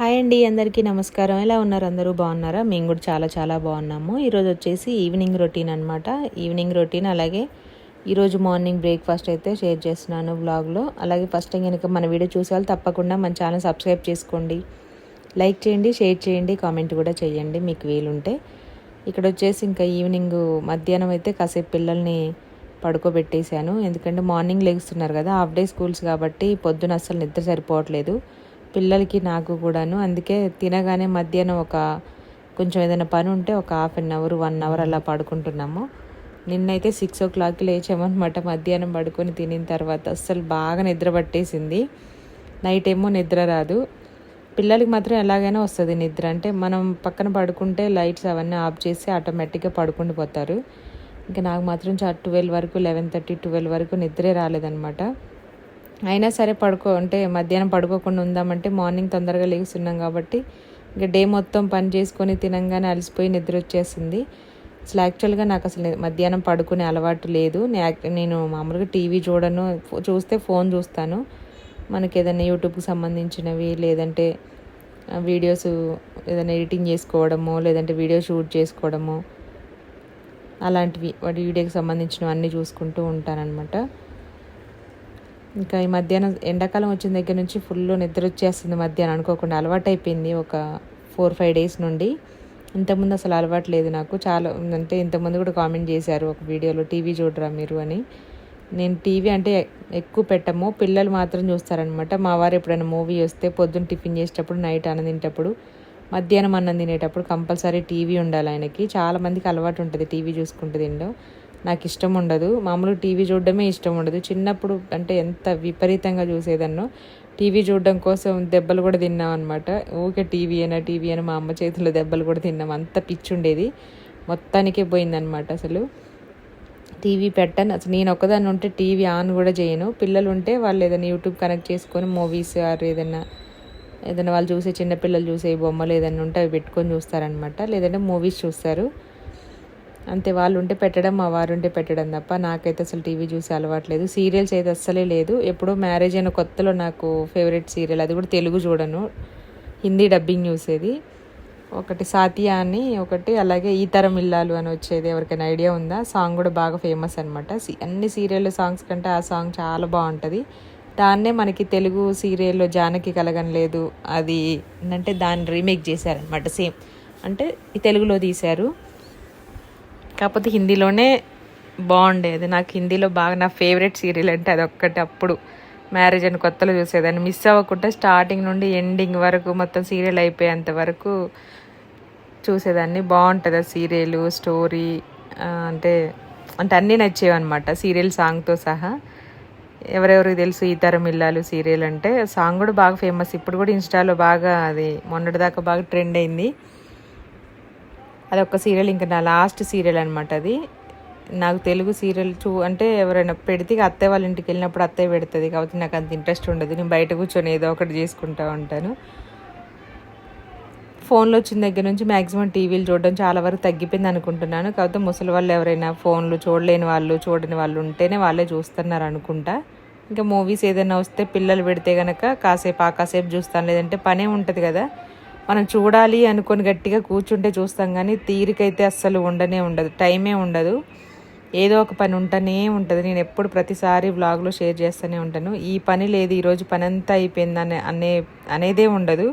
Hi అండి అందరికీ నమస్కారం. ఎలా ఉన్నారు అందరూ? బాగున్నారా? మేము కూడా చాలా చాలా బాగున్నాము. ఈరోజు వచ్చేసి ఈవినింగ్ రొటీన్ అనమాట ఈవినింగ్ రొటీన్ అలాగే ఈరోజు మార్నింగ్ బ్రేక్ఫాస్ట్ అయితే షేర్ చేస్తున్నాను వ్లాగ్లో. అలాగే ఫస్ట్ టైం కనుక మన వీడియో చూసే తప్పకుండా మన ఛానల్ సబ్స్క్రైబ్ చేసుకోండి. లైక్ చేయండి షేర్ చేయండి కామెంట్ కూడా చేయండి మీకు వీలుంటే. ఇక్కడ వచ్చేసి ఇంకా ఈవినింగ్ మధ్యాహ్నం అయితే కాసేపు పిల్లల్ని పడుకోబెట్టేశాను. ఎందుకంటే మార్నింగ్ లెగుస్తున్నారు కదా హాఫ్ డే స్కూల్స్ కాబట్టి పొద్దున అస్సలు నిద్ర సరిపోవట్లేదు. పిల్లలకి నాకు కూడాను. అందుకే తినగానే మధ్యాహ్నం ఒక కొంచెం ఏదైనా పని ఉంటే ఒక half an hour one hour అలా పడుకుంటున్నాము. నిన్నైతే సిక్స్ ఓ క్లాక్కి లేచామన్నమాట. మధ్యాహ్నం పడుకొని తినిన తర్వాత అస్సలు బాగా నిద్ర పట్టేసింది. నైట్ ఏమో నిద్ర రాదు. పిల్లలకి మాత్రం ఎలాగైనా వస్తుంది నిద్ర. అంటే మనం పక్కన పడుకుంటే లైట్స్ అవన్నీ ఆఫ్ చేసి ఆటోమేటిక్గా పడుకుండి పోతారు. ఇంకా నాకు మాత్రం ట్వెల్వ్ వరకు లెవెన్ థర్టీ ట్వెల్వ్ వరకు నిద్రే రాలేదనమాట అయినా సరే పడుకో అంటే మధ్యాహ్నం పడుకోకుండా ఉందామంటే మార్నింగ్ తొందరగా లేస్తున్నాం కాబట్టి ఇంకా డే మొత్తం పని చేసుకొని తినంగానే అలసిపోయి నిద్ర వచ్చేసింది. అసలు యాక్చువల్గా నాకు అసలు మధ్యాహ్నం పడుకునే అలవాటు లేదు. నేను మామూలుగా టీవీ చూడను చూస్తే ఫోన్ చూస్తాను. మనకి ఏదైనా యూట్యూబ్కి సంబంధించినవి లేదంటే వీడియోస్ ఏదైనా ఎడిటింగ్ చేసుకోవడము లేదంటే వీడియో షూట్ చేసుకోవడము అలాంటివి వాటి వీడియోకి సంబంధించినవి అన్నీ చూసుకుంటూ ఉంటానన్నమాట. ఇంకా ఈ మధ్యాహ్నం ఎండాకాలం వచ్చిన దగ్గర నుంచి ఫుల్ నిద్ర వచ్చేస్తుంది మధ్యాహ్నం అనుకోకుండా. అలవాటు అయిపోయింది ఒక ఫోర్ ఫైవ్ డేస్ నుండి. ఇంతకుముందు అసలు అలవాటు లేదు నాకు. చాలా అంటే ఇంతకుముందు కూడా కామెంట్ చేశారు ఒక వీడియోలో టీవీ చూడరా మీరు అని. నేను టీవీ అంటే ఎక్కువ పెట్టము. పిల్లలు మాత్రం చూస్తారనమాట మా వారు ఎప్పుడైనా మూవీ వస్తే పొద్దున్న టిఫిన్ చేసేటప్పుడు నైట్ అన్నం తినేటప్పుడు మధ్యాహ్నం అన్నం తినేటప్పుడు కంపల్సరీ టీవీ ఉండాలి ఆయనకి. చాలామందికి అలవాటు ఉంటుంది టీవీ చూసుకుంటూ తినడం. నాకు ఇష్టం ఉండదు. మామూలు టీవీ చూడడమే ఇష్టం ఉండదు. చిన్నప్పుడు అంటే ఎంత విపరీతంగా చూసేదన్నో టీవీ చూడడం కోసం దెబ్బలు కూడా తిన్నాం అనమాట ఊకే టీవీ అయినా టీవీ అయినా మా అమ్మ చేతిలో దెబ్బలు కూడా తిన్నాం. అంత పిచ్చి ఉండేది. మొత్తానికే పోయిందనమాట అసలు. టీవీ పెట్టాను. అసలు నేను ఒకదాన్ని ఉంటే టీవీ ఆన్ కూడా చేయను. పిల్లలు ఉంటే వాళ్ళు ఏదైనా యూట్యూబ్ కనెక్ట్ చేసుకొని మూవీస్ ఆర్ ఏదైనా ఏదైనా వాళ్ళు చూసే చిన్నపిల్లలు చూసే బొమ్మలు ఏదైనా ఉంటే అవి పెట్టుకొని చూస్తారనమాట లేదంటే మూవీస్ చూస్తారు. అంతే వాళ్ళు ఉంటే పెట్టడం మా వారు ఉంటే పెట్టడం తప్ప నాకైతే అసలు టీవీ చూసి అలవాట్లేదు సీరియల్స్ అయితే అస్సలే లేదు. ఎప్పుడో మ్యారేజ్ అయిన కొత్తలో నాకు ఫేవరెట్ సీరియల్ అది కూడా తెలుగు చూడను. హిందీ డబ్బింగ్ చూసేది. ఒకటి సాతియా అని ఒకటి అలాగే ఈ తరం ఇల్లాలు అని వచ్చేది. ఎవరికైనా ఐడియా ఉందా? సాంగ్ కూడా బాగా ఫేమస్ అనమాట అన్ని సీరియల్ సాంగ్స్ కంటే ఆ సాంగ్ చాలా బాగుంటుంది. దాన్నే మనకి తెలుగు సీరియల్లో జానకి కలగనలేదు అది అంటే దాన్ని రీమేక్ చేశారనమాట సేమ్. అంటే తెలుగులో తీశారు. కాకపోతే హిందీలోనే బాగుండేది. నాకు హిందీలో బాగా నా ఫేవరెట్ సీరియల్ అంటే అది ఒక్కటి అప్పుడు మ్యారేజ్ అని కొత్తలో చూసేదాన్ని. మిస్ అవ్వకుండా స్టార్టింగ్ నుండి ఎండింగ్ వరకు మొత్తం సీరియల్ అయిపోయేంత వరకు చూసేదాన్ని. బాగుంటుంది ఆ సీరియల్ స్టోరీ అంటే అంటే అన్నీ నచ్చేవన్నమాట. సీరియల్ సాంగ్తో సహా. ఎవరెవరికి తెలుసు ఈ తరం ఇల్లాలు సీరియల్ అంటే సాంగ్ కూడా బాగా ఫేమస్. ఇప్పుడు కూడా ఇన్స్టాలో బాగా అది మొన్నటిదాకా బాగా ట్రెండ్ అయింది. అది ఒక సీరియల్ ఇంకా నా లాస్ట్ సీరియల్ అనమాట అది. నాకు తెలుగు సీరియల్ చూ అంటే ఎవరైనా పెడితే అత్తయ్య వాళ్ళ ఇంటికి వెళ్ళినప్పుడు అత్తయ్య పెడుతుంది. కాబట్టి నాకు అంత ఇంట్రెస్ట్ ఉండదు. నేను బయట కూర్చొని ఏదో ఒకటి చేసుకుంటూ ఉంటాను. ఫోన్లో వచ్చిన దగ్గర నుంచి మ్యాక్సిమం టీవీలు చూడడం చాలా వరకు తగ్గిపోయింది అనుకుంటున్నాను. కాకపోతే ముసలి వాళ్ళు ఎవరైనా ఫోన్లు చూడలేని వాళ్ళు చూడని వాళ్ళు ఉంటేనే వాళ్ళే చూస్తున్నారు అనుకుంటా. ఇంకా మూవీస్ ఏదైనా వస్తే పిల్లలు పెడితే కనుక కాసేపు ఆ కాసేపు చూస్తాను. లేదంటే పనే ఉంటుంది కదా. మనం చూడాలి అనుకొని గట్టిగా కూర్చుంటే చూస్తాం కానీ తీరికైతే అస్సలు ఉండనే ఉండదు. టైమే ఉండదు. ఏదో ఒక పని ఉంటూనే ఉంటుంది. నేను ఎప్పుడు ప్రతిసారి వ్లాగ్లో షేర్ చేస్తూనే ఉంటాను. ఈ పని లేదు ఈరోజు పని అంతా అయిపోయింది అనే అనే అనేదే ఉండదు.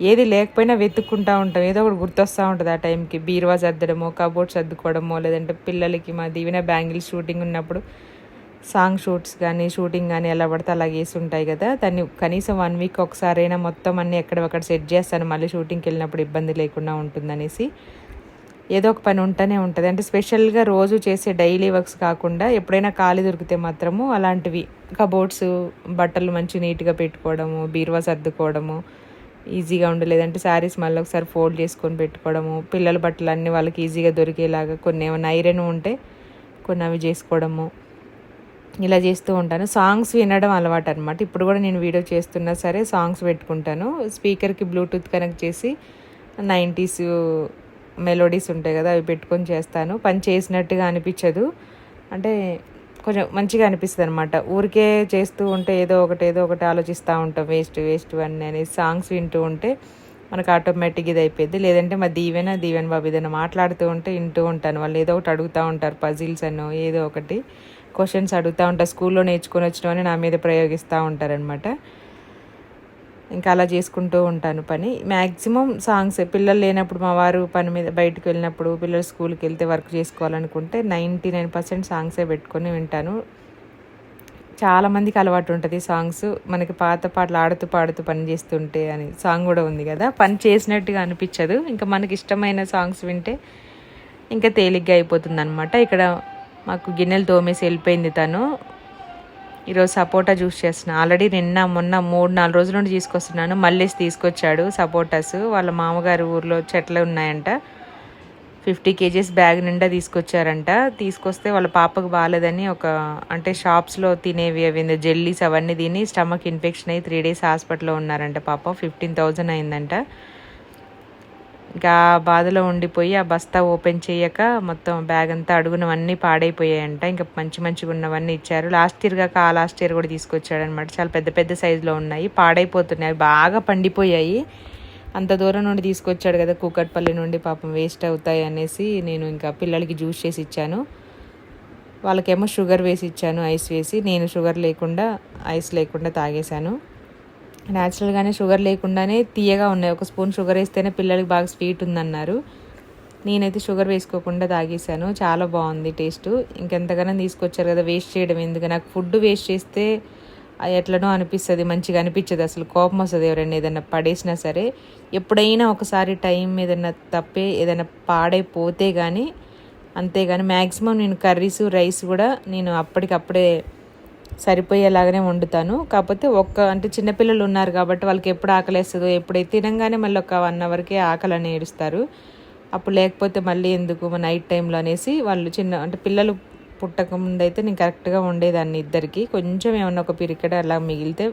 ఏది లేకపోయినా వెతుక్కుంటూ ఉంటాం. ఏదో ఒకటి గుర్తొస్తూ ఉంటుంది ఆ టైంకి. బీరువా సర్దడమో కబోర్డ్ సర్దుకోవడమో లేదంటే పిల్లలకి మా దీవెన బ్యాంగిల్ షూటింగ్ ఉన్నప్పుడు సాంగ్ షూట్స్ కానీ షూటింగ్ కానీ ఎలా పడితే అలా వేసి ఉంటాయి కదా. దాన్ని కనీసం వన్ వీక్ ఒకసారైనా మొత్తం అన్నీ ఎక్కడొక్కడ సెట్ చేస్తాను. మళ్ళీ షూటింగ్కి వెళ్ళినప్పుడు ఇబ్బంది లేకుండా ఉంటుందనేసి. ఏదో ఒక పని ఉంటూనే ఉంటుంది. అంటే స్పెషల్గా రోజు చేసే డైలీ వర్క్స్ కాకుండా ఎప్పుడైనా ఖాళీ దొరికితే మాత్రము అలాంటివి. కబోర్డ్స్ బట్టలు మంచి నీట్గా పెట్టుకోవడము బీరువా సర్దుకోవడము ఈజీగా ఉండలేదంటే శారీస్ మళ్ళీ ఒకసారి ఫోల్డ్ చేసుకొని పెట్టుకోవడము పిల్లల బట్టలు అన్నీ వాళ్ళకి ఈజీగా దొరికేలాగా కొన్ని ఏమైనా ఐరన్ ఉంటే కొన్ని అవి చేసుకోవడము. ఇలా చేస్తూ ఉంటాను. సాంగ్స్ వినడం అలవాటు అనమాట ఇప్పుడు కూడా నేను వీడియో చేస్తున్నా సరే సాంగ్స్ పెట్టుకుంటాను. స్పీకర్కి బ్లూటూత్ కనెక్ట్ చేసి నైంటీస్ మెలోడీస్ ఉంటాయి కదా అవి పెట్టుకొని చేస్తాను. పని చేసినట్టుగా అనిపించదు. అంటే కొంచెం మంచిగా అనిపిస్తుంది అనమాట ఊరికే చేస్తూ ఉంటే ఏదో ఒకటి ఏదో ఒకటి ఆలోచిస్తూ ఉంటాం. వేస్ట్ వేస్ట్ అన్నీ అనేసి సాంగ్స్ వింటూ ఉంటే మనకు ఆటోమేటిక్ ఇది అయిపోయింది. లేదంటే మా దీవెన దీవెన బాబు ఏదైనా మాట్లాడుతూ ఉంటే వింటూ ఉంటాను. వాళ్ళు ఏదో ఒకటి అడుగుతూ ఉంటారు పజిల్స్ అను ఏదో ఒకటి క్వశ్చన్స్ అడుగుతూ ఉంటారు. స్కూల్లో నేర్చుకొని వచ్చినవని నా మీద ప్రయోగిస్తూ ఉంటారనమాట ఇంకా అలా చేసుకుంటూ ఉంటాను పని. మ్యాక్సిమం సాంగ్స్ పిల్లలు లేనప్పుడు మా వారు పని మీద బయటకు వెళ్ళినప్పుడు పిల్లలు స్కూల్కి వెళ్తే వర్క్ చేసుకోవాలనుకుంటే నైంటీ నైన్ పర్సెంట్ సాంగ్సే పెట్టుకొని వింటాను. చాలామందికి అలవాటు ఉంటుంది సాంగ్స్. మనకి పాత పాటలు ఆడుతూ పాడుతూ పని చేస్తుంటే అని సాంగ్ కూడా ఉంది కదా. పని చేసినట్టుగా అనిపించదు. ఇంకా మనకి ఇష్టమైన సాంగ్స్ వింటే ఇంకా తేలిగ్గా అయిపోతుంది అనమాట ఇక్కడ మాకు గిన్నెలు తోమేసి వెళ్ళిపోయింది తను. ఈరోజు సపోటా జ్యూస్ చేస్తున్నా. ఆల్రెడీ నిన్న మొన్న మూడు నాలుగు రోజుల నుండి తీసుకొస్తున్నాను. మళ్ళీ తీసుకొచ్చాడు సపోటాస్. వాళ్ళ మామగారు ఊర్లో చెట్లు ఉన్నాయంట. ఫిఫ్టీ కేజీస్ బ్యాగ్ నిండా తీసుకొచ్చారంట. తీసుకొస్తే వాళ్ళ పాపకు బాగాలేదని ఒక అంటే షాప్స్లో తినేవి అవి జెల్లీస్ అవన్నీ తిని స్టమక్ ఇన్ఫెక్షన్ అయ్యి త్రీ డేస్ హాస్పిటల్లో ఉన్నారంట పాప. ఫిఫ్టీన్ థౌజండ్ అయిందంట. ఇంకా బాధలో ఉండిపోయి ఆ బస్తా ఓపెన్ చేయక మొత్తం బ్యాగ్ అంతా అడుగునవన్నీ పాడైపోయాయంట. ఇంకా మంచి మంచిగా ఉన్నవన్నీ ఇచ్చారు. లాస్ట్ ఇయర్ కాక ఆ లాస్ట్ ఇయర్ కూడా తీసుకొచ్చాడనమాట చాలా పెద్ద పెద్ద సైజులో ఉన్నాయి. పాడైపోతున్నాయి. బాగా పండిపోయాయి. అంత దూరం నుండి తీసుకొచ్చాడు కదా కూకట్పల్లి నుండి పాపం వేస్ట్ అవుతాయి అనేసి నేను ఇంకా పిల్లలకి జ్యూస్ చేసి ఇచ్చాను. వాళ్ళకేమో షుగర్ వేసి ఇచ్చాను ఐస్ వేసి. నేను షుగర్ లేకుండా ఐస్ లేకుండా తాగేశాను. న్యాచురల్గానే షుగర్ లేకుండానే తీయగా ఉన్నాయి. ఒక స్పూన్ షుగర్ వేస్తేనే పిల్లలకి బాగా స్వీట్ ఉందన్నారు. నేనైతే షుగర్ వేసుకోకుండా తాగేశాను. చాలా బాగుంది టేస్ట్ ఇంకెంతగానో తీసుకొచ్చారు కదా వేస్ట్ చేయడం. ఎందుకు? నాకు ఫుడ్ వేస్ట్ చేస్తే ఎట్లనో అనిపిస్తుంది మంచిగా అనిపించదు అసలు కోపం వస్తుంది ఎవరైనా ఏదైనా పడేసినా సరే ఎప్పుడైనా ఒకసారి టైం ఏదైనా తప్పే ఏదైనా పాడైపోతే కానీ అంతేగాని మ్యాక్సిమం నేను కర్రీస్ రైస్ కూడా నేను అప్పటికప్పుడే సరిపోయేలాగానే వండుతాను. కాకపోతే ఒక్క అంటే చిన్నపిల్లలు ఉన్నారు కాబట్టి వాళ్ళకి ఎప్పుడు ఆకలేస్తుందో ఎప్పుడైతే తినంగానే మళ్ళీ ఒక వన్ అవర్కే ఆకలి అని ఏడుస్తారు అప్పుడు లేకపోతే మళ్ళీ ఎందుకు నైట్ టైంలో అనేసి వాళ్ళు చిన్న అంటే పిల్లలు పుట్టక ముందైతే నేను కరెక్ట్గా ఉండేదాన్ని ఇద్దరికి. కొంచెం ఏమన్నా ఒక పిరికెడ అలా మిగిలితే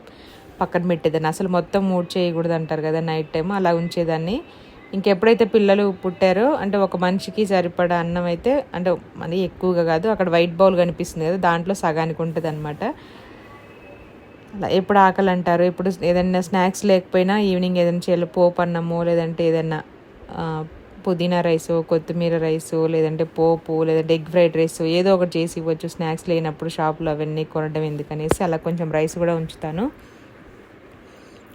పక్కన పెట్టేదాన్ని. అసలు మొత్తం మూడ్ చేయకూడదు అంటారు కదా నైట్ టైం అలా ఉంచేదాన్ని. ఇంకెప్పుడైతే పిల్లలు పుట్టారో అంటే ఒక మనిషికి సరిపడా అన్నం అయితే అంటే మరి ఎక్కువగా కాదు అక్కడ వైట్ బౌల్ కనిపిస్తుంది కదా దాంట్లో సగానికి ఉంటుంది అనమాట అలా ఎప్పుడు ఆకలి అంటారు? ఇప్పుడు ఏదైనా స్నాక్స్ లేకపోయినా ఈవినింగ్ ఏదైనా చేయాలి పోపు అన్నమో లేదంటే ఏదైనా పుదీనా రైస్ కొత్తిమీర రైస్ లేదంటే పోపు లేదంటే ఎగ్ ఫ్రైడ్ రైస్ ఏదో ఒకటి చేసి ఇవ్వచ్చు. స్నాక్స్ లేనప్పుడు షాపులో అవన్నీ కొనడం ఎందుకనేసి అలా కొంచెం రైస్ కూడా ఉంచుతాను.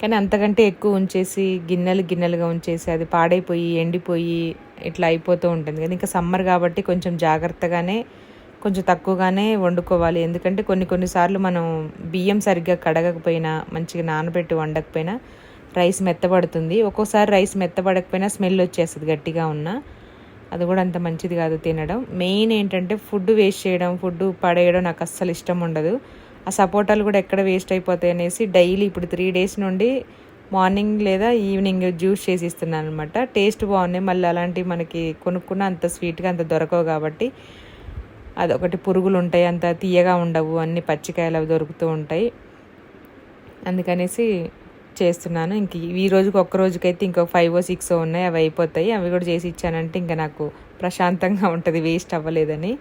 కానీ అంతకంటే ఎక్కువ ఉంచేసి గిన్నెలు గిన్నెలుగా ఉంచేసి అది పాడైపోయి ఎండిపోయి ఇట్లా అయిపోతూ ఉంటుంది కదా. ఇంకా సమ్మర్ కాబట్టి కొంచెం జాగ్రత్తగానే కొంచెం తక్కువగానే వండుకోవాలి. ఎందుకంటే కొన్ని కొన్నిసార్లు మనం బియ్యం సరిగ్గా కడగకపోయినా మంచిగా నానబెట్టి వండకపోయినా రైస్ మెత్తబడుతుంది. ఒక్కోసారి రైస్ మెత్తబడకపోయినా స్మెల్ వచ్చేస్తుంది గట్టిగా ఉన్న. అది కూడా అంత మంచిది కాదు తినడం. మెయిన్ ఏంటంటే ఫుడ్ వేస్ట్ చేయడం ఫుడ్ పడేయడం నాకు అస్సలు ఇష్టం ఉండదు. ఆ సపోటాలు కూడా ఎక్కడ వేస్ట్ అయిపోతాయి అనేసి డైలీ ఇప్పుడు త్రీ డేస్ నుండి మార్నింగ్ లేదా ఈవినింగ్ జ్యూస్ చేసి ఇస్తున్నాను అనమాట టేస్ట్ బాగున్నాయి. మళ్ళీ అలాంటివి మనకి కొనుక్కున్న అంత స్వీట్గా అంత దొరకవు కాబట్టి అదొకటి పురుగులు ఉంటాయి. అంత తీయగా ఉండవు. అన్ని పచ్చికాయలు అవి దొరుకుతూ ఉంటాయి. అందుకనేసి చేస్తున్నాను. ఇంక ఈ రోజుకి ఒక్క రోజుకైతే ఇంకో ఫైవ్ ఓ సిక్స్ ఉన్నాయి. అవి అయిపోతాయి. అవి కూడా చేసి ఇచ్చానంటే ఇంకా నాకు ప్రశాంతంగా ఉంటుంది. వేస్ట్ అవ్వలేదని.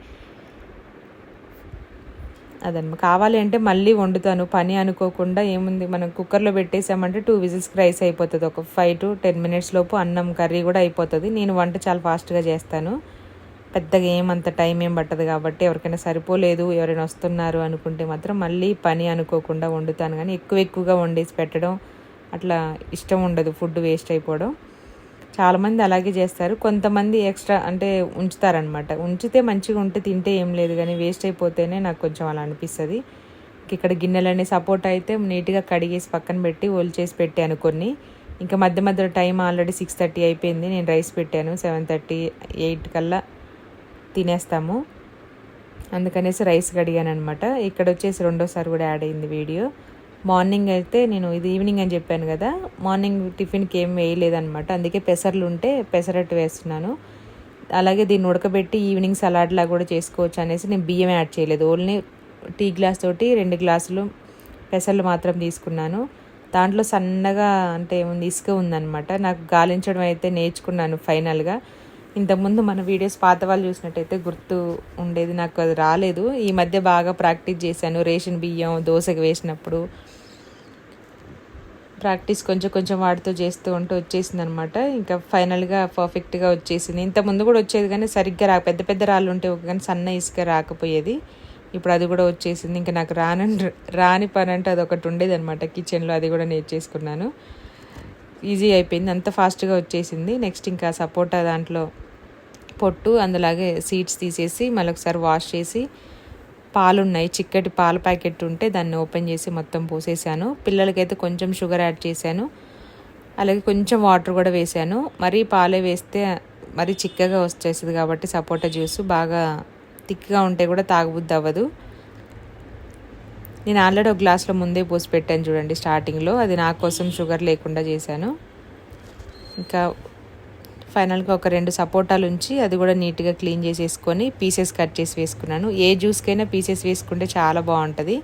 అదనమాట కావాలి అంటే మళ్ళీ వండుతాను. పని అనుకోకుండా ఏముంది? మనం కుక్కర్లో పెట్టేసామంటే టూ విజిల్స్కి రైస్ అయిపోతుంది. ఒక ఫైవ్ టు టెన్ మినిట్స్ లోపు అన్నం కర్రీ కూడా అయిపోతుంది. నేను వంట చాలా ఫాస్ట్గా చేస్తాను. పెద్దగా ఏమంత టైం ఏం పట్టదు కాబట్టి ఎవరికైనా సరిపోలేదు ఎవరైనా వస్తున్నారు అనుకుంటే మాత్రం మళ్ళీ పని అనుకోకుండా వండుతాను. కానీ ఎక్కువ ఎక్కువగా వండేసి పెట్టడం అట్లా ఇష్టం ఉండదు ఫుడ్ వేస్ట్ అయిపోవడం. చాలామంది అలాగే చేస్తారు. కొంతమంది ఎక్స్ట్రా అంటే ఉంచుతారనమాట ఉంచితే మంచిగా ఉంటే తింటే ఏం లేదు కానీ వేస్ట్ అయిపోతేనే నాకు కొంచెం అలా అనిపిస్తుంది. ఇక్కడ గిన్నెలన్నీ సపోర్ట్ అయితే నీట్గా కడిగేసి పక్కన పెట్టి చేసి పెట్టాను కొన్ని. ఇంకా మధ్య మధ్యలో టైం ఆల్రెడీ సిక్స్ థర్టీ అయిపోయింది. నేను రైస్ పెట్టాను. సెవెన్ థర్టీ ఎయిట్ కల్లా తినేస్తాము. అందుకనేసి రైస్ కడిగాను అనమాట ఇక్కడ వచ్చేసి రెండోసారి కూడా యాడ్ అయింది వీడియో. మార్నింగ్ అయితే నేను ఇది ఈవినింగ్ అని చెప్పాను కదా మార్నింగ్ టిఫిన్కి ఏం వేయలేదనమాట అందుకే పెసర్లు ఉంటే పెసరట్టు వేస్తున్నాను. అలాగే దీన్ని ఉడకబెట్టి ఈవినింగ్ సలాడ్లా కూడా చేసుకోవచ్చు అనేసి నేను బియ్యం యాడ్ చేయలేదు. ఓన్లీ టీ గ్లాస్ తోటి రెండు గ్లాసులు పెసర్లు మాత్రం తీసుకున్నాను. దాంట్లో సన్నగా అంటే ఏముంది ఇసుక ఉందనమాట నాకు గాలించడం అయితే నేర్చుకున్నాను ఫైనల్గా. ఇంతకుముందు మన వీడియోస్ పాత వాళ్ళు చూసినట్టయితే గుర్తు ఉండేది నాకు అది రాలేదు. ఈ మధ్య బాగా ప్రాక్టీస్ చేశాను రేషన్ బియ్యం దోశకు వేసినప్పుడు. ప్రాక్టీస్ కొంచెం కొంచెం వాటితో చేస్తూ ఉంటూ వచ్చేసింది అనమాట ఇంకా ఫైనల్గా పర్ఫెక్ట్గా వచ్చేసింది. ఇంతకుముందు ముందు కూడా వచ్చేది కానీ సరిగ్గా రా పెద్ద పెద్ద రాళ్ళు ఉంటే ఒక కానీ సన్న ఇసుక రాకపోయేది. ఇప్పుడు అది కూడా వచ్చేసింది. ఇంకా నాకు రాని రాని పని అంటే అది ఒకటి ఉండేది అనమాట కిచెన్లో అది కూడా నేర్చేసుకున్నాను. ఈజీ అయిపోయింది. అంత ఫాస్ట్గా వచ్చేసింది. నెక్స్ట్ ఇంకా సపోటా దాంట్లో పొట్టు అందులాగే సీడ్స్ తీసేసి మళ్ళీ ఒకసారి వాష్ చేసి పాలు ఉన్నాయి చిక్కటి పాల ప్యాకెట్ ఉంటే దాన్ని ఓపెన్ చేసి మొత్తం పోసేసాను. పిల్లలకైతే కొంచెం షుగర్ యాడ్ చేశాను. అలాగే కొంచెం వాటర్ కూడా వేసాను. మరీ పాలే వేస్తే మరీ చిక్కగా వచ్చేస్తుంది కాబట్టి సపోటా జ్యూస్ బాగా థిక్గా ఉంటే కూడా తాగబుద్ది అవ్వదు. నేను ఆల్రెడీ ఒక గ్లాస్లో ముందే పోసి పెట్టాను చూడండి స్టార్టింగ్లో అది నా కోసం షుగర్ లేకుండా చేశాను. ఇంకా ఫైనల్గా ఒక రెండు సపోటాలు ఉంచి అది కూడా నీట్గా క్లీన్ చేసేసుకొని పీసెస్ కట్ చేసి వేసుకున్నాను. ఏ జ్యూస్కైనా పీసెస్ వేసుకుంటే చాలా బాగుంటుంది.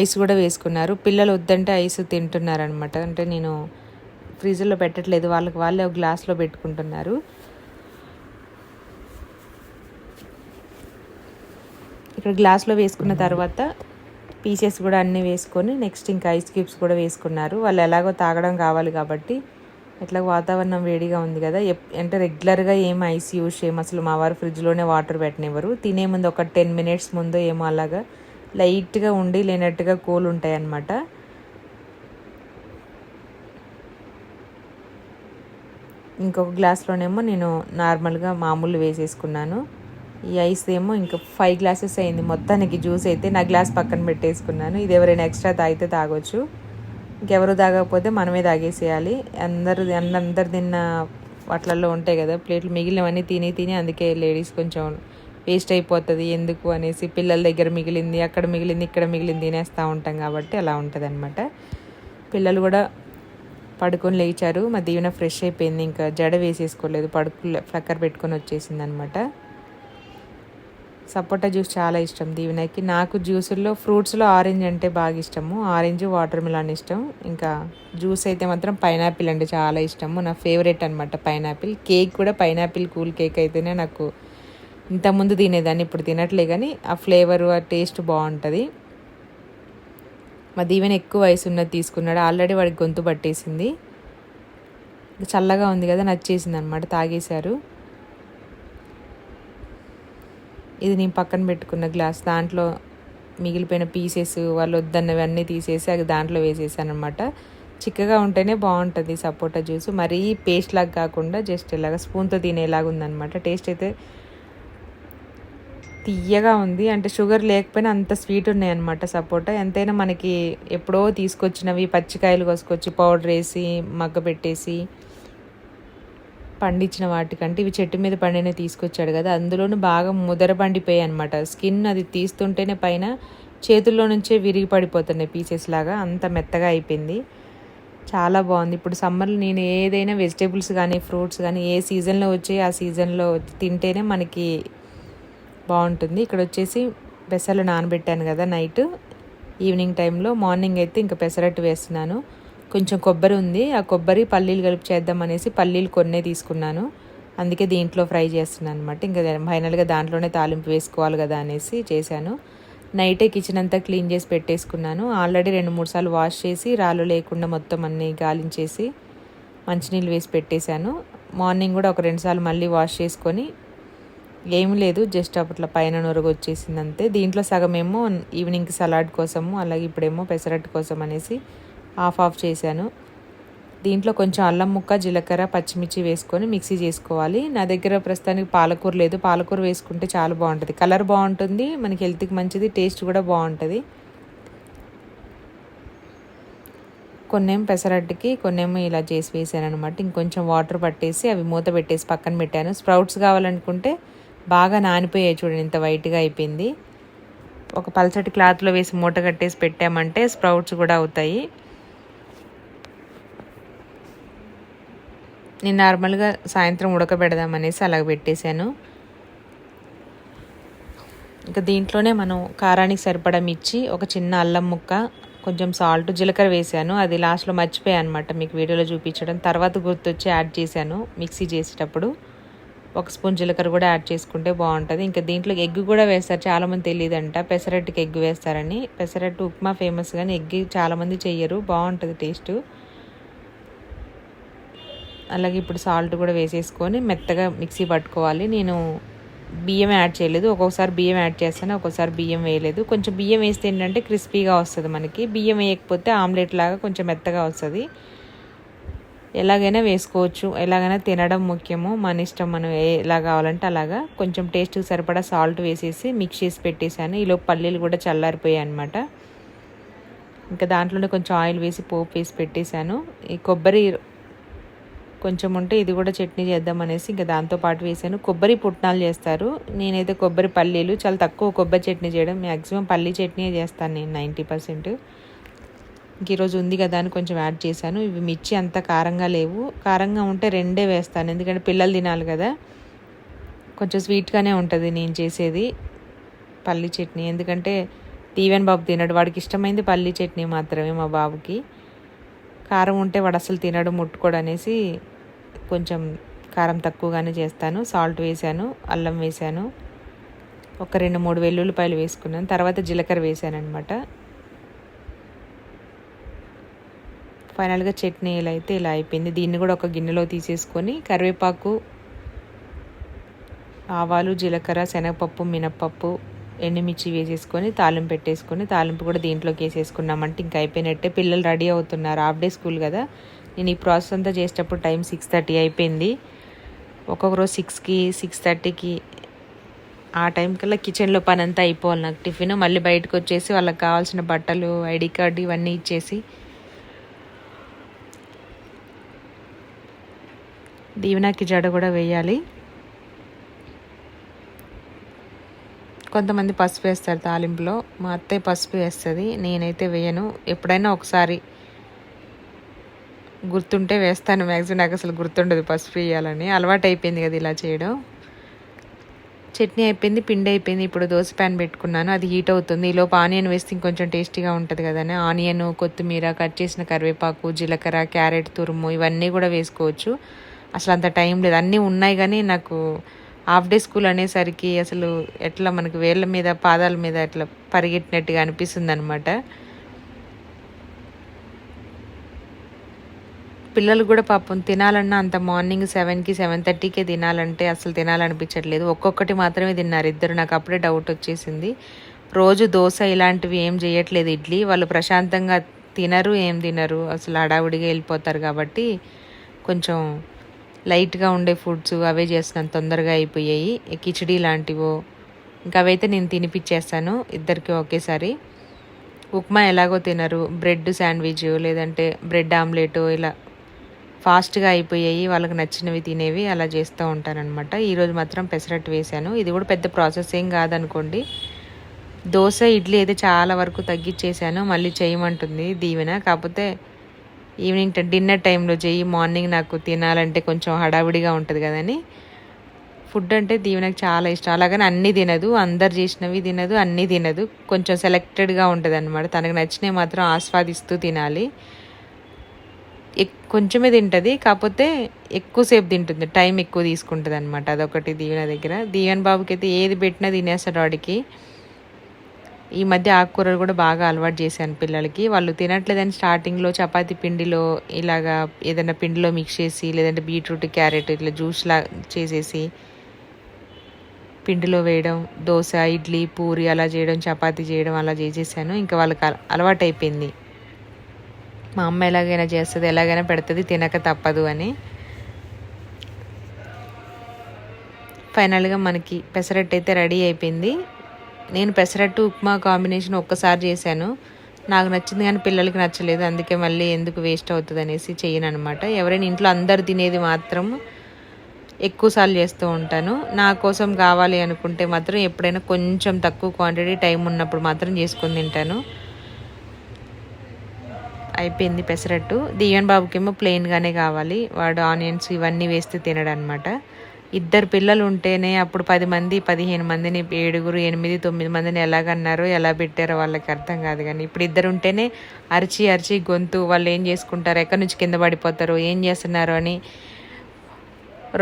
ఐస్ కూడా వేసుకున్నారు. పిల్లలు వద్దంటే ఐస్ తింటున్నారనమాట అంటే నేను ఫ్రీజర్లో పెట్టట్లేదు. వాళ్ళకి వాళ్ళే ఒక గ్లాస్లో పెట్టుకుంటున్నారు. ఇక్కడ గ్లాస్లో వేసుకున్న తర్వాత పీసెస్ కూడా అన్నీ వేసుకొని నెక్స్ట్ ఇంకా ఐస్ క్యూబ్స్ కూడా వేసుకున్నారు. వాళ్ళు ఎలాగో తాగడం కావాలి కాబట్టి ఎట్లా వాతావరణం వేడిగా ఉంది కదా. అంటే రెగ్యులర్గా ఏం ఐస్ యూస్ చేయం అసలు మా వారు ఫ్రిడ్జ్లోనే వాటర్ పెట్టనివ్వరు. తినే ముందు ఒక టెన్ మినిట్స్ ముందు ఏమో అలాగా లైట్గా ఉండి లేనట్టుగా కూల్ ఉంటాయి అన్నమాట ఇంకొక గ్లాస్లోనేమో నేను నార్మల్గా మామూలు వేసేసుకున్నాను. ఈ ఐస్ ఏమో ఇంకా ఫైవ్ గ్లాసెస్ అయింది. మొత్తానికి జ్యూస్ అయితే నా గ్లాస్ పక్కన పెట్టేసుకున్నాను. ఇది ఎవరైనా ఎక్స్ట్రా తాగితే తాగొచ్చు. ఇంకెవరు తాగకపోతే మనమే తాగేసేయాలి. అందరు అందరు తిన్న వాటిలలో ఉంటాయి కదా ప్లేట్లు మిగిలినవన్నీ తిని తిని అందుకే లేడీస్ కొంచెం వేస్ట్ అయిపోతుంది. ఎందుకు అనేసి పిల్లల దగ్గర మిగిలింది అక్కడ మిగిలింది ఇక్కడ మిగిలింది తినేస్తూ ఉంటాం కాబట్టి అలా ఉంటుంది అనమాట పిల్లలు కూడా పడుకొని లేచారు. మా దీవెన ఫ్రెష్ అయిపోయింది. ఇంకా జడ వేసేసుకోలేదు. పడుకు ఫ్లక్కర్ పెట్టుకొని వచ్చేసింది అనమాట సపోటా జ్యూస్ చాలా ఇష్టం దీవెనకి. నాకు జ్యూసుల్లో ఫ్రూట్స్లో ఆరెంజ్ అంటే బాగా ఇష్టము. ఆరెంజ్ వాటర్ మిలాన్ ఇష్టం. ఇంకా జ్యూస్ అయితే మాత్రం పైనాపిల్ అంటే చాలా ఇష్టము. నా ఫేవరెట్ అనమాట పైనాపిల్. కేక్ కూడా పైనాపిల్ కూల్ కేక్ అయితేనే నాకు ఇంతకుముందు తినేదాన్ని ఇప్పుడు తినట్లే కానీ ఆ ఫ్లేవర్ ఆ టేస్ట్ బాగుంటుంది. మా దీవెన ఎక్కువ వయసు ఉన్నది తీసుకున్నాడు. ఆల్రెడీ వాడికి గొంతు పట్టేసింది. చల్లగా ఉంది కదా నచ్చేసింది అనమాట తాగేశారు. ఇది నేను పక్కన పెట్టుకున్న గ్లాస్ దాంట్లో మిగిలిపోయిన పీసెస్ వాళ్ళు వద్దన్నవి అన్నీ తీసేసి అది దాంట్లో వేసేసాను అనమాట చిక్కగా ఉంటేనే బాగుంటుంది సపోటా జ్యూస్. మరీ పేస్ట్ లాగా కాకుండా జస్ట్ ఇలాగ స్పూన్తో తినేలాగా ఉందన్నమాట. టేస్ట్ అయితే తీయగా ఉంది. అంటే షుగర్ లేకపోయినా అంత స్వీట్ ఉన్నాయన్నమాట సపోటా. ఎంతైనా మనకి ఎప్పుడో తీసుకొచ్చినవి పచ్చికాయలు కోసుకొచ్చి పౌడర్ వేసి మగ్గ పెట్టేసి పండించిన వాటికంటే ఇవి చెట్టు మీద పండిన తీసుకొచ్చాడు కదా. అందులోనూ బాగా ముదర పండిపోయాయి అనమాట స్కిన్ అది తీస్తుంటేనే పైన చేతుల్లో నుంచే విరిగి పడిపోతున్నాయి పీసెస్ లాగా. అంత మెత్తగా అయిపోయింది. చాలా బాగుంది. ఇప్పుడు సమ్మర్లో నేను ఏదైనా వెజిటేబుల్స్ కానీ ఫ్రూట్స్ కానీ ఏ సీజన్లో వచ్చి ఆ సీజన్లో తింటేనే మనకి బాగుంటుంది. ఇక్కడ వచ్చేసి పెసలు నానబెట్టాను కదా నైట్. ఈవినింగ్ టైంలో మార్నింగ్ అయితే ఇంకా పెసరట్టు వేస్తున్నాను. కొంచెం కొబ్బరి ఉంది. ఆ కొబ్బరి పల్లీలు కలిపి చేద్దాం అనేసి పల్లీలు కొన్నే తీసుకున్నాను. అందుకే దీంట్లో ఫ్రై చేస్తున్నాను అనమాట ఇంకా ఫైనల్గా దాంట్లోనే తాలింపు వేసుకోవాలి కదా అనేసి చేశాను. నైటే కిచెన్ అంతా క్లీన్ చేసి పెట్టేసుకున్నాను. ఆల్రెడీ రెండు మూడు సార్లు వాష్ చేసి రాళ్ళు లేకుండా మొత్తం అన్నీ గాలించేసి మంచినీళ్ళు వేసి పెట్టేశాను. మార్నింగ్ కూడా ఒక రెండు సార్లు మళ్ళీ వాష్ చేసుకొని ఏం లేదు జస్ట్ అప్పట్లో పైన నొరుగు వచ్చేసింది అంతే. దీంట్లో సగమేమో ఈవినింగ్ ఈవినింగ్కి సలాడ్ కోసము అలాగే ఇప్పుడేమో పెసరట్టు కోసం అనేసి ఆఫ్ ఆఫ్ చేశాను. దీంట్లో కొంచెం అల్లం ముక్క జీలకర్ర పచ్చిమిర్చి వేసుకొని మిక్సీ చేసుకోవాలి. నా దగ్గర ప్రస్తుతానికి పాలకూర లేదు. పాలకూర వేసుకుంటే చాలా బాగుంటుంది. కలర్ బాగుంటుంది. మనకి హెల్త్కి మంచిది. టేస్ట్ కూడా బాగుంటుంది. కొన్నేమో పెసరట్టుకి కొన్నేమో ఇలా చేసి వేసాను అనమాట ఇంకొంచెం వాటర్ పట్టేసి అవి మూత పెట్టేసి పక్కన పెట్టాను. స్ప్రౌట్స్ కావాలనుకుంటే బాగా నానిపోయాయి చూడండి. ఇంత వైట్గా అయిపోయింది. ఒక పల్సటి క్లాత్లో వేసి మూట కట్టేసి పెట్టామంటే స్ప్రౌట్స్ కూడా అవుతాయి. నేను నార్మల్గా సాయంత్రం ఉడకబెడదామనేసి అలాగ పెట్టేశాను. ఇంకా దీంట్లోనే మనం కారానికి సరిపడా మిర్చి ఒక చిన్న అల్లం ముక్క కొంచెం సాల్ట్ జీలకర్ర వేసాను. అది లాస్ట్లో మర్చిపోయాను అనమాట మీకు వీడియోలో చూపించడం. తర్వాత గుర్తొచ్చి యాడ్ చేశాను మిక్సీ చేసేటప్పుడు. ఒక స్పూన్ జీలకర్ర కూడా యాడ్ చేసుకుంటే బాగుంటుంది. ఇంకా దీంట్లో ఎగ్ కూడా వేస్తారు. చాలామంది తెలియదంట. పెసరట్టుకి ఎగ్ వేస్తారని. పెసరట్టు ఉప్మా ఫేమస్ కానీ ఎగ్ చాలామంది చెయ్యరు. బాగుంటుంది టేస్ట్. అలాగే ఇప్పుడు సాల్ట్ కూడా వేసేసుకొని మెత్తగా మిక్సీ పట్టుకోవాలి. నేను బియ్యం యాడ్ చేయలేదు. ఒక్కొక్కసారి బియ్యం యాడ్ చేస్తాను ఒక్కొక్కసారి బియ్యం వేయలేదు. కొంచెం బియ్యం వేస్తే ఏంటంటే క్రిస్పీగా వస్తుంది మనకి. బియ్యం వేయకపోతే ఆమ్లెట్ లాగా కొంచెం మెత్తగా వస్తుంది. ఎలాగైనా వేసుకోవచ్చు. ఎలాగైనా తినడం ముఖ్యము. మన ఇష్టం మనం ఎలా కావాలంటే అలాగా. కొంచెం టేస్ట్ సరిపడా సాల్ట్ వేసేసి మిక్స్ చేసి పెట్టేశాను. ఈలో పల్లీలు కూడా చల్లారిపోయాయి అనమాట ఇంకా దాంట్లోనే కొంచెం ఆయిల్ వేసి పోపు వేసి పెట్టేశాను. ఈ కొబ్బరి కొంచెం ఉంటే ఇది కూడా చట్నీ చేద్దాం అనేసి ఇంకా దాంతోపాటు వేసాను కొబ్బరి పుట్నాలు చేస్తారు. నేనైతే కొబ్బరి పల్లీలు చాలా తక్కువ కొబ్బరి చట్నీ చేయడం మ్యాక్సిమం పల్లీ చట్నీ చేస్తాను నేను నైంటీ పర్సెంట్. ఇంక ఈరోజు ఉంది కదా అని కొంచెం యాడ్ చేశాను. ఇవి మిర్చి అంత కారంగా లేవు. కారంగా ఉంటే రెండే వేస్తాను. ఎందుకంటే పిల్లలు తినాలి కదా. కొంచెం స్వీట్గానే ఉంటుంది నేను చేసేది పల్లి చట్నీ. ఎందుకంటే దీవెన్ బాబు తినడు. వాడికి ఇష్టమైంది పల్లి చట్నీ మాత్రమే మా బాబుకి. కారం ఉంటే వాడు అసలు తినడు ముట్టుకోడు అనేసి కొంచెం కారం తక్కువగానే చేస్తాను. సాల్ట్ వేసాను అల్లం వేసాను ఒక రెండు మూడు వెల్లుల్లిపాయలు వేసుకున్నాను. తర్వాత జీలకర్ర వేసాను అనమాట ఫైనల్గా చట్నీ ఇలా అయితే ఇలా అయిపోయింది. దీన్ని కూడా ఒక గిన్నెలో తీసేసుకొని కరివేపాకు ఆవాలు జీలకర్ర శనగపప్పు మినప్పప్పు ఎండుమిర్చి వేసేసుకొని తాలింపు పెట్టేసుకొని తాలింపు కూడా దీంట్లోకి వేసేసుకున్నామంటే ఇంకా అయిపోయినట్టే. పిల్లలు రెడీ అవుతున్నారు. హాఫ్ డే స్కూల్ కదా. నేను ఈ ప్రాసెస్ అంతా చేసేటప్పుడు టైం సిక్స్ థర్టీ అయిపోయింది. ఒక్కొక్క రోజు సిక్స్కి సిక్స్ థర్టీకి ఆ టైం కల్లా కిచెన్లో పని అంతా అయిపోవాలి నాకు టిఫిన్. మళ్ళీ బయటకు వచ్చేసి వాళ్ళకి కావాల్సిన బట్టలు ఐడి కార్డు ఇవన్నీ ఇచ్చేసి దీవెనాకి జడ కూడా వేయాలి. కొంతమంది పసుపు వేస్తారు తాలింపులో. మా అత్తయ్య పసుపు వేస్తుంది. నేనైతే వేయను. ఎప్పుడైనా ఒకసారి గుర్తుంటే వేస్తాను మ్యాక్సిమం. నాకు అసలు గుర్తుండదు పసుపు వేయాలని. అలవాటు అయిపోయింది కదా ఇలా చేయడం. చట్నీ అయిపోయింది పిండి అయిపోయింది. ఇప్పుడు దోశ ప్యాన్ పెట్టుకున్నాను. అది హీట్ అవుతుంది. ఈలోపు ఆనియన్ వేస్తే ఇంకొంచెం టేస్టీగా ఉంటుంది కదని. ఆనియన్ కొత్తిమీర కట్ చేసిన కరివేపాకు జీలకర్ర క్యారెట్ తురుము ఇవన్నీ కూడా వేసుకోవచ్చు. అసలు అంత టైం లేదు. అన్నీ ఉన్నాయి కానీ నాకు హాఫ్ డే స్కూల్ అనేసరికి అసలు ఎట్లా మనకి వేళ్ళ మీద పాదాల మీద ఎట్లా పరిగెట్టినట్టుగా అనిపిస్తుంది అనమాట పిల్లలు కూడా పాపం తినాలన్నా అంత మార్నింగ్ సెవెన్కి సెవెన్ థర్టీకే తినాలంటే అసలు తినాలనిపించట్లేదు. ఒక్కొక్కటి మాత్రమే తిన్నారు ఇద్దరు. నాకు అప్పుడే డౌట్ వచ్చేసింది. రోజు దోశ ఇలాంటివి ఏం చేయట్లేదు ఇడ్లీ. వాళ్ళు ప్రశాంతంగా తినరు ఏం తినరు. అసలు హడావుడిగా వెళ్ళిపోతారు కాబట్టి కొంచెం లైట్గా ఉండే ఫుడ్స్ అవే చేస్తున్నాను. తొందరగా అయిపోయాయి. కిచడీ లాంటివో ఇంకా అవైతే నేను తినిపించేస్తాను ఇద్దరికి ఒకేసారి. ఉప్మా ఎలాగో తినరు. బ్రెడ్ శాండ్విచ్ లేదంటే బ్రెడ్ ఆమ్లెట్ ఇలా ఫాస్ట్గా అయిపోయాయి వాళ్ళకి నచ్చినవి తినేవి అలా చేస్తూ ఉంటానన్నమాట. ఈరోజు మాత్రం పెసరట్టు వేశాను. ఇది కూడా పెద్ద ప్రాసెస్ ఏం కాదనుకోండి. దోశ ఇడ్లీ అయితే చాలా వరకు తగ్గించేసాను మళ్ళీ చేయమంటుంది దీవెన. కాకపోతే ఈవినింగ్ డిన్నర్ టైంలో చేయి మార్నింగ్ నాకు తినాలంటే కొంచెం హడావిడిగా ఉంటుంది కదని ఫుడ్ అంటే దీవెనకు చాలా ఇష్టం. అలాగని అన్నీ తినదు. అందరు చేసినవి తినదు అన్నీ తినదు. కొంచెం సెలెక్టెడ్గా ఉంటుంది అనమాట తనకు నచ్చినవి మాత్రం ఆస్వాదిస్తూ తినాలి. కొంచెమే తింటుంది కాకపోతే ఎక్కువసేపు తింటుంది. టైం ఎక్కువ తీసుకుంటుంది అనమాట అదొకటి దీవెన దగ్గర. దీవెన బాబుకి అయితే ఏది పెట్టినా తినేస్తాడు వాడికి. ఈ మధ్య ఆకుకూరలు కూడా బాగా అలవాటు చేశాను పిల్లలకి. వాళ్ళు తినట్లేదని స్టార్టింగ్లో చపాతీ పిండిలో ఇలాగా ఏదైనా పిండిలో మిక్స్ చేసి లేదంటే బీట్రూట్ క్యారెట్ ఇట్లా జ్యూస్లా చేసేసి పిండిలో వేయడం దోశ ఇడ్లీ పూరి అలా చేయడం చపాతీ చేయడం అలా చేసేసాను. ఇంకా వాళ్ళకి అలవాటు అయిపోయింది. మా అమ్మ ఎలాగైనా చేస్తుంది ఎలాగైనా పెడుతుంది తినక తప్పదు అని. ఫైనల్గా మనకి పెసరట్టు అయితే రెడీ అయిపోయింది. నేను పెసరట్టు ఉప్మా కాంబినేషన్ ఒక్కసారి చేశాను. నాకు నచ్చింది కానీ పిల్లలకి నచ్చలేదు అందుకే మళ్ళీ ఎందుకు వేస్ట్ అవుతుంది అనేసి చేయను అనమాట ఎవరైనా ఇంట్లో అందరు తినేది మాత్రం ఎక్కువసార్లు చేస్తూ ఉంటాను. నా కోసం కావాలి అనుకుంటే మాత్రం ఎప్పుడైనా కొంచెం తక్కువ క్వాంటిటీ టైం ఉన్నప్పుడు మాత్రం చేసుకొని తింటాను. అయిపోయింది పెసరట్టు. దివ్యన్ బాబుకేమో ప్లెయిన్గానే కావాలి. వాడు ఆనియన్స్ ఇవన్నీ వేస్తే తినడనమాట. ఇద్దరు పిల్లలు ఉంటేనే అప్పుడు పది మంది పదిహేను మందిని ఏడుగురు ఎనిమిది తొమ్మిది మందిని ఎలాగన్నారో ఎలా పెట్టారో వాళ్ళకి అర్థం కాదు కానీ ఇప్పుడు ఇద్దరు ఉంటేనే అరిచి అరిచి గొంతు వాళ్ళు ఏం చేసుకుంటారు ఎక్కడి నుంచి కింద పడిపోతారు ఏం చేస్తున్నారు అని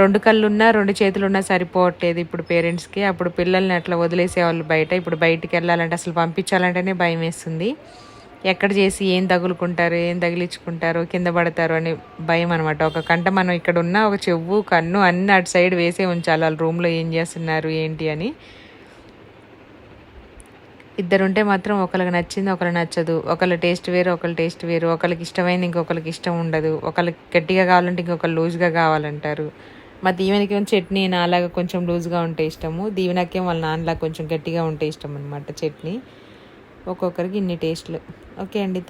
రెండు కళ్ళు ఉన్నా రెండు చేతులు ఉన్నా సరిపోవట్లేదు ఇప్పుడు పేరెంట్స్కి. అప్పుడు పిల్లల్ని అట్లా వదిలేసేవాళ్ళు బయట. ఇప్పుడు బయటికి వెళ్ళాలంటే అసలు పంపించాలంటేనే భయం వేస్తుంది. ఎక్కడ చేసి ఏం తగులుకుంటారు ఏం తగిలించుకుంటారు కింద పడతారు అని భయం అనమాట ఒక కంట మనం ఇక్కడ ఉన్న ఒక చెవు కన్ను అన్ని అటు సైడ్ వేసే ఉంచాలి. వాళ్ళ రూమ్లో ఏం చేస్తున్నారు ఏంటి అని. ఇద్దరుంటే మాత్రం ఒకరికి నచ్చింది ఒకరికి నచ్చదు. ఒకళ్ళ టేస్ట్ వేరు ఒకళ్ళ టేస్ట్ వేరు. ఒకరికి ఇష్టమైంది ఇంకొకరికి ఇష్టం ఉండదు. ఒకరికి గట్టిగా కావాలంటే ఇంకొకరు లూజ్గా కావాలంటారు. మా దీవెనకి చట్నీ నాలాగా కొంచెం లూజ్గా ఉంటే ఇష్టము. దీవెనకేం వాళ్ళ నాన్నలాగా కొంచెం గట్టిగా ఉంటే ఇష్టం అనమాట చట్నీ. ఒక్కొక్కరికి ఇన్ని టేస్ట్లు. ఓకే అండి.